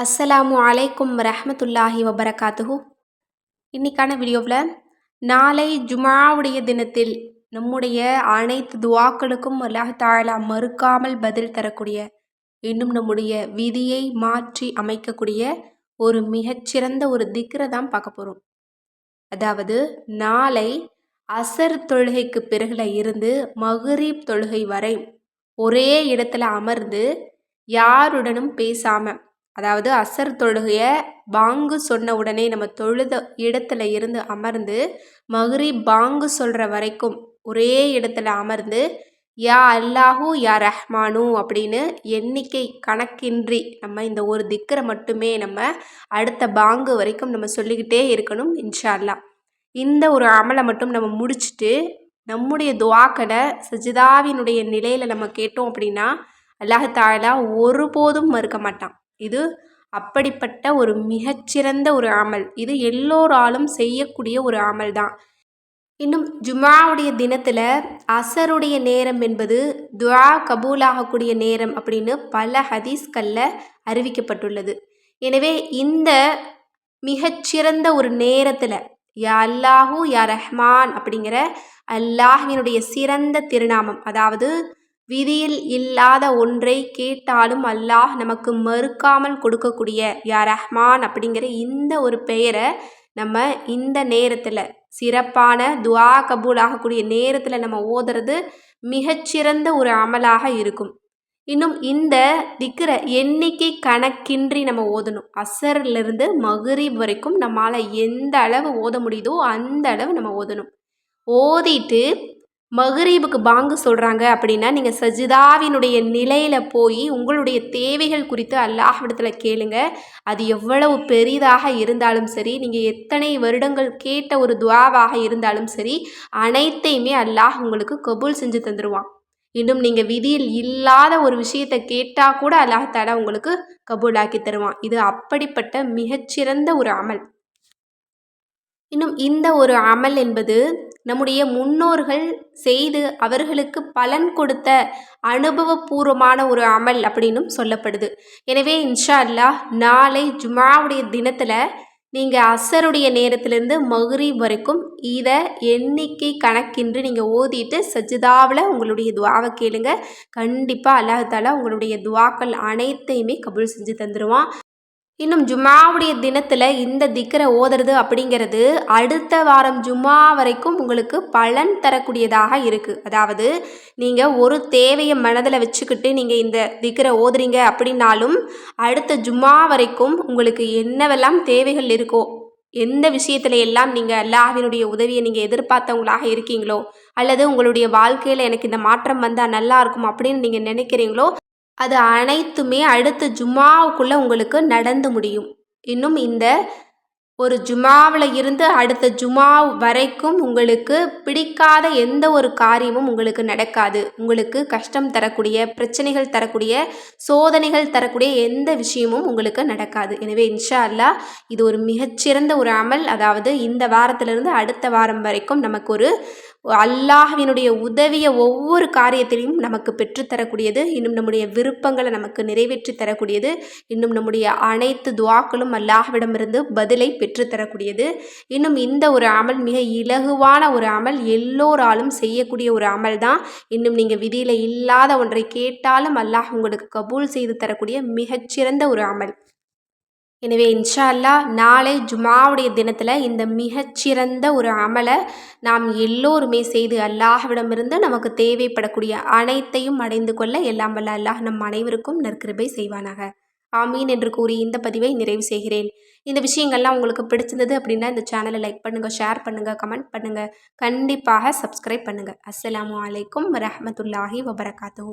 அஸ்ஸலாமு அலைக்கும் ரஹமத்துல்லாஹி வபரகாத்துஹு. இன்னைக்கான வீடியோவில் நாளை ஜுமாவுடைய தினத்தில் நம்முடைய அனைத்து துவாக்களுக்கும் அல்லாஹ் தாலா மறுக்காமல் பதில் தரக்கூடிய இன்னும் நம்முடைய விதியை மாற்றி அமைக்கக்கூடிய ஒரு மிகச்சிறந்த ஒரு திக்கரை தான் பார்க்க போகிறோம் அதாவது நாளை அசர் தொழுகைக்கு பிறகுல இருந்து மகரீப் தொழுகை வரை ஒரே இடத்துல அமர்ந்து யாருடனும் பேசாமல் அதாவது அசர் தொழுகையை பாங்கு சொன்ன உடனே நம்ம தொழுத இடத்துல இருந்து அமர்ந்து மகரி பாங்கு சொல்கிற வரைக்கும் ஒரே இடத்துல அமர்ந்து யா அல்லாஹூ யா ரஹ்மானு அப்படின்னு எண்ணிக்கை கணக்கின்றி நம்ம இந்த ஒரு திக்கரை மட்டுமே நம்ம அடுத்த பாங்கு வரைக்கும் நம்ம சொல்லிக்கிட்டே இருக்கணும் இன்ஷா அல்லா இந்த ஒரு அமலை மட்டும் நம்ம முடிச்சுட்டு நம்முடைய துவாக்களை சஜிதாவினுடைய நிலையில் நம்ம கேட்டோம் அப்படின்னா அல்லாஹாலா ஒருபோதும் மறுக்க மாட்டான். இது அப்படிப்பட்ட ஒரு மிகச்சிறந்த ஒரு அமல். இது எல்லோராலும் செய்யக்கூடிய ஒரு அமல் தான். இன்னும் ஜுமாவுடைய தினத்தில் அசருடைய நேரம் என்பது துவா கபூலாகக்கூடிய நேரம் அப்படின்னு பல ஹதீஸ்களில் அறிவிக்கப்பட்டுள்ளது. எனவே இந்த மிகச்சிறந்த ஒரு நேரத்தில் யா அல்லாஹூ யா ரஹ்மான் அப்படிங்கிற அல்லாஹினுடைய சிறந்த திருநாமம் அதாவது விதியில் இல்லாத ஒன்றை கேட்டாலும் அல்லாஹ் நமக்கு மறுக்காமல் கொடுக்கக்கூடிய யா ரஹ்மான் அப்படிங்கிற இந்த ஒரு பெயரை நம்ம இந்த நேரத்தில் சிறப்பான துவா கபூல் ஆகக்கூடிய நேரத்தில் நம்ம ஓதுறது மிகச்சிறந்த ஒரு அமலாக இருக்கும். இன்னும் இந்த திக்கிற எண்ணிக்கை கணக்கின்றி நம்ம ஓதணும். அசர்லேருந்து மகரீப் வரைக்கும் நம்மளால் எந்த அளவு ஓத முடியுதோ அந்த அளவு நம்ம ஓதணும். ஓதிட்டு மகரீபுக்கு பாங்கு சொல்கிறாங்க அப்படின்னா நீங்கள் சஜிதாவினுடைய நிலையில் போய் உங்களுடைய தேவைகள் குறித்து அல்லாஹ்விடத்தில் கேளுங்க. அது எவ்வளவு பெரிதாக இருந்தாலும் சரி நீங்கள் எத்தனை வருடங்கள் கேட்ட ஒரு துவாவாக இருந்தாலும் சரி அனைத்தையுமே அல்லாஹ் உங்களுக்கு கபூல் செஞ்சு தந்துடுவான் இன்னும் நீங்கள் விதியில் இல்லாத ஒரு விஷயத்தை கேட்டால் கூட அல்லாஹ் அல்லாஹால உங்களுக்கு கபூலாக்கி தருவான். இது அப்படிப்பட்ட மிகச்சிறந்த ஒரு அமல். இன்னும் இந்த ஒரு அமல் என்பது நம்முடைய முன்னோர்கள் செய்து அவர்களுக்கு பலன் கொடுத்த அனுபவபூர்வமான ஒரு அமல் அப்படின்னும் சொல்லப்படுது. எனவே இன்ஷா அல்லாஹ் நாளை ஜுமாவுடைய தினத்தில் நீங்கள் அசருடைய நேரத்திலேருந்து மகுரி வரைக்கும் இதை எண்ணிக்கை கணக்கின்றி நீங்கள் ஓதிட்டு சஜிதாவில் உங்களுடைய துவாவை கேளுங்க. கண்டிப்பாக அல்லாஹால உங்களுடைய துவாக்கள் அனைத்தையுமே கபுல் செஞ்சு தந்துடுவான் இன்னும் ஜும்மாவுடைய தினத்தில் இந்த திக்கரை ஓதுறது அப்படிங்கிறது அடுத்த வாரம் ஜும்மா வரைக்கும் உங்களுக்கு பலன் தரக்கூடியதாக இருக்குது அதாவது நீங்கள் ஒரு தேவையை மனதில் வச்சுக்கிட்டு நீங்கள் இந்த திக்கரை ஓதுறீங்க அப்படின்னாலும் அடுத்த ஜும்மா வரைக்கும் உங்களுக்கு என்னவெல்லாம் தேவைகள் இருக்கோ எந்த விஷயத்துல எல்லாம் நீங்கள் அல்லாஹினுடைய உதவியை நீங்கள் எதிர்பார்த்தவங்களாக இருக்கீங்களோ அல்லது உங்களுடைய வாழ்க்கையில் எனக்கு இந்த மாற்றம் வந்தால் நல்லா இருக்கும் அப்படின்னு நீங்கள் நினைக்கிறீங்களோ அது அனைத்துமே அடுத்த ஜுமாவுக்குள்ளே உங்களுக்கு நடந்து முடியும். இன்னும் இந்த ஒரு ஜுமாவில் இருந்து அடுத்த ஜுமா வரைக்கும் உங்களுக்கு பிடிக்காத எந்த ஒரு காரியமும் உங்களுக்கு நடக்காது. உங்களுக்கு கஷ்டம் தரக்கூடிய பிரச்சனைகள் தரக்கூடிய சோதனைகள் தரக்கூடிய எந்த விஷயமும் உங்களுக்கு நடக்காது. எனவே இன்ஷா அல்லா இது ஒரு மிகச்சிறந்த ஒரு அமல். அதாவது இந்த வாரத்திலிருந்து அடுத்த வாரம் வரைக்கும் நமக்கு ஒரு அல்லாஹ்வினுடைய உதவியை ஒவ்வொரு காரியத்திலையும் நமக்கு பெற்றுத்தரக்கூடியது. இன்னும் நம்முடைய விருப்பங்களை நமக்கு நிறைவேற்றி தரக்கூடியது. இன்னும் நம்முடைய அனைத்து துவாக்களும் அல்லாஹ்விடமிருந்து பதிலை பெற்றுத்தரக்கூடியது. இன்னும் இந்த ஒரு அமல் மிக இலகுவான ஒரு அமல் எல்லோராலும் செய்யக்கூடிய ஒரு அமல் தான் இன்னும் நீங்கள் விதியில் இல்லாத ஒன்றை கேட்டாலும் அல்லாஹ் உங்களுக்கு கபூல் செய்து தரக்கூடிய மிகச்சிறந்த ஒரு அமல். எனவே இன்ஷா அல்லா நாளை ஜுமாவுடைய தினத்தில் இந்த மிகச்சிறந்த ஒரு அமலை நாம் எல்லோருமே செய்து அல்லாஹ்விடமிருந்து நமக்கு தேவைப்படக்கூடிய அனைத்தையும் அடைந்து கொள்ள எல்லாம் வல்ல அல்லாஹ் நம் அனைவருக்கும் நற்கிருபை செய்வானாக. ஆமீன் என்று கூறி இந்த பதிவை நிறைவு செய்கிறேன். இந்த விஷயங்கள்லாம் உங்களுக்கு பிடிச்சிருந்தது அப்படின்னா இந்த சேனலை லைக் பண்ணுங்கள் ஷேர் பண்ணுங்கள் கமெண்ட் பண்ணுங்கள் கண்டிப்பாக சப்ஸ்கிரைப் பண்ணுங்கள் அஸ்லாம் வலைக்கம் வரமத்துல்லாஹி வபரகாத்து